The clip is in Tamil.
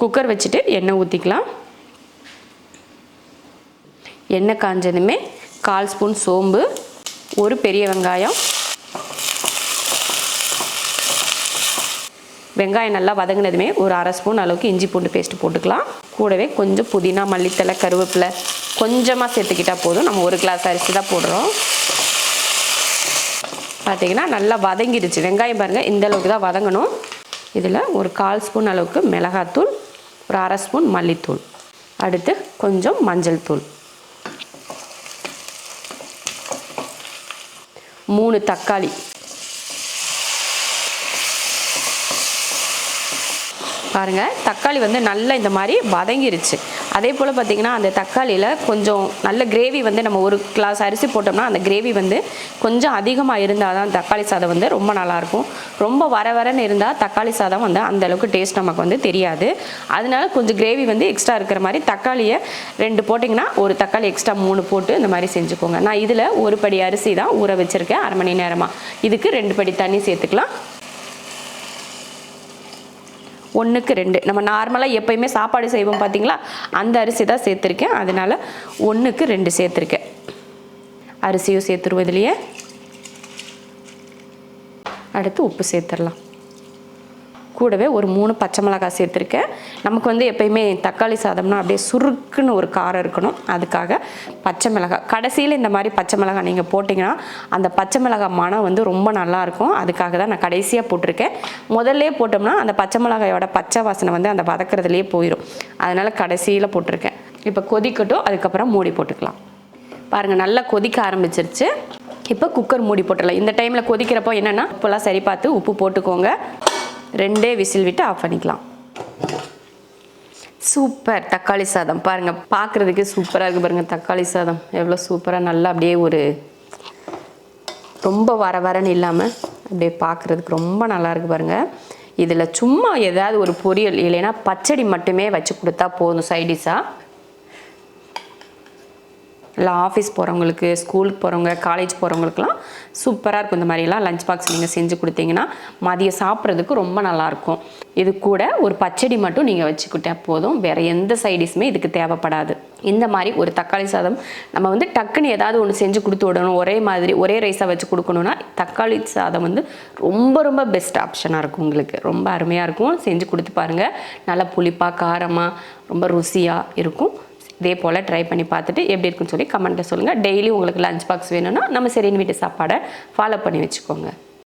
குக்கர் வச்சுட்டு எண்ணெய் ஊற்றிக்கலாம் எண்ணெய் காஞ்சதுமே கால் ஸ்பூன் சோம்பு ஒரு பெரிய வெங்காயம். வெங்காயம் நல்லா வதங்கினதுமே ஒரு அரை ஸ்பூன் அளவுக்கு இஞ்சி பூண்டு பேஸ்ட் போட்டுக்கலாம். கூடவே கொஞ்சம் புதினா மல்லித்தலை கருவேப்பிலை கொஞ்சமாக சேர்த்துக்கிட்டால் போதும். நம்ம ஒரு கிளாஸ் அரிசி தான் போடுறோம். பார்த்திங்கன்னா நல்லா வதங்கிடுச்சு. வெங்காயம் பாருங்கள் இந்த அளவுக்கு தான் வதங்கணும். இதில் ஒரு கால் ஸ்பூன் அளவுக்கு மிளகாத்தூள் ஒரு அரை ஸ்பூன் மல்லித்தூள். அடுத்து கொஞ்சம் மஞ்சள் தூள். மூணு தக்காளி. பாருங்கள் தக்காளி வந்து நல்லா இந்த மாதிரி வதங்கிருச்சு. அதே போல் பார்த்திங்கன்னா அந்த தக்காளியில் கொஞ்சம் நல்ல கிரேவி வந்து நம்ம ஒரு கிளாஸ் அரிசி போட்டோம்னா அந்த கிரேவி வந்து கொஞ்சம் அதிகமாக இருந்தால் தான் தக்காளி சாதம் வந்து ரொம்ப நல்லாயிருக்கும். ரொம்ப வர வரன்னு இருந்தால் தக்காளி சாதம் வந்து அந்த அளவுக்கு டேஸ்ட் நமக்கு வந்து தெரியாது. அதனால கொஞ்சம் கிரேவி வந்து எக்ஸ்ட்ரா இருக்கிற மாதிரி தக்காளியை ரெண்டு போட்டிங்கன்னா ஒரு தக்காளி எக்ஸ்ட்ரா மூணு போட்டு இந்த மாதிரி செஞ்சுக்கோங்க. நான் இதில் ஒரு படி அரிசி தான் ஊற வச்சுருக்கேன். அரை மணி நேரமாக இதுக்கு ரெண்டு படி தண்ணி சேர்த்துக்கலாம். ஒன்றுக்கு ரெண்டு. நம்ம நார்மலாக எப்பயுமே சாப்பாடு செய்வோம் பார்த்தீங்களா அந்த அரிசி தான் சேர்த்துருக்கேன். அதனால் ஒன்றுக்கு ரெண்டு சேர்த்துருக்கேன். அரிசியும் சேர்த்துருவோம் இதுலேயே. அடுத்து உப்பு சேர்த்துடலாம். கூடவே ஒரு மூணு பச்சை மிளகாய் சேர்த்துருக்கேன். நமக்கு வந்து எப்பயுமே தக்காளி சாதம்னா அப்படியே சுருக்குன்னு ஒரு காரம் இருக்கணும். அதுக்காக பச்சை மிளகாய் கடைசியில் இந்த மாதிரி பச்சை மிளகாய் நீங்கள் போட்டிங்கன்னா அந்த பச்சை மிளகாய் மனம் வந்து ரொம்ப நல்லாயிருக்கும் அதுக்காக தான் நான் கடைசியாக போட்டிருக்கேன். முதல்ல போட்டோம்னா அந்த பச்சை மிளகாயோட பச்சை வாசனை வந்து அந்த வதக்கிறதுலேயே போயிடும் அதனால் கடைசியில் போட்டிருக்கேன். இப்போ கொதிக்கட்டும் அதுக்கப்புறம் மூடி போட்டுக்கலாம். பாருங்கள் நல்லா கொதிக்க ஆரம்பிச்சிருச்சு. இப்போ குக்கர் மூடி போட்டுடலாம். இந்த டைமில் கொதிக்கிறப்போ என்னென்னா இப்போல்லாம் சரி பார்த்து உப்பு போட்டுக்கோங்க. ரெண்டே விசில் விட்டு ஆஃப் பண்ணிக்கலாம். சூப்பர். தக்காளி சாதம். பாருங்கள் பார்க்குறதுக்கு சூப்பராக இருக்குது பாருங்கள் தக்காளி சாதம். எவ்வளோ சூப்பராக நல்லா அப்படியே ஒரு ரொம்ப வர வரன்னு இல்லாமல் அப்படியே பார்க்குறதுக்கு ரொம்ப நல்லாயிருக்கு பாருங்கள் இதில் சும்மா ஏதாவது ஒரு பொரியல் இல்லைன்னா பச்சடி மட்டுமே வச்சு கொடுத்தா போதும் சைடிஷாக இல்லை ஆஃபீஸ் போகிறவங்களுக்கு ஸ்கூலுக்கு போகிறவங்க காலேஜ் போகிறவங்களுக்குலாம் சூப்பராக இருக்கும். இந்த மாதிரிலாம் லஞ்ச் பாக்ஸ் நீங்கள் செஞ்சு கொடுத்தீங்கன்னா மதியம் சாப்பிட்றதுக்கு ரொம்ப நல்லாயிருக்கும். இது கூட ஒரு பச்சடி மட்டும் நீங்கள் வச்சுக்கிட்டா போதும். வேறு எந்த சைடிஸுமே இதுக்கு தேவைப்படாது. இந்த மாதிரி ஒரு தக்காளி சாதம் நம்ம வந்து டக்குன்னு ஏதாவது ஒன்று செஞ்சு கொடுத்து விடணும். ஒரே மாதிரி ஒரே ரைஸாக வச்சு கொடுக்கணுன்னா தக்காளி சாதம் வந்து ரொம்ப ரொம்ப பெஸ்ட் ஆப்ஷனாக இருக்கும் உங்களுக்கு. ரொம்ப அருமையாக இருக்கும். செஞ்சு கொடுத்து பாருங்கள் நல்லா புளிப்பாக காரமாக ரொம்ப ருசியாக இருக்கும். இதே போல் ட்ரை பண்ணி பார்த்துட்டு எப்படி இருக்குன்னு சொல்லி கமெண்ட்டில் சொல்லுங்கள் டெய்லி உங்களுக்கு லஞ்ச் பாக்ஸ் வேணும்னா நம்ம சரின்னு வீட்டு சாப்பாடை ஃபாலோ பண்ணி வச்சுக்கோங்க.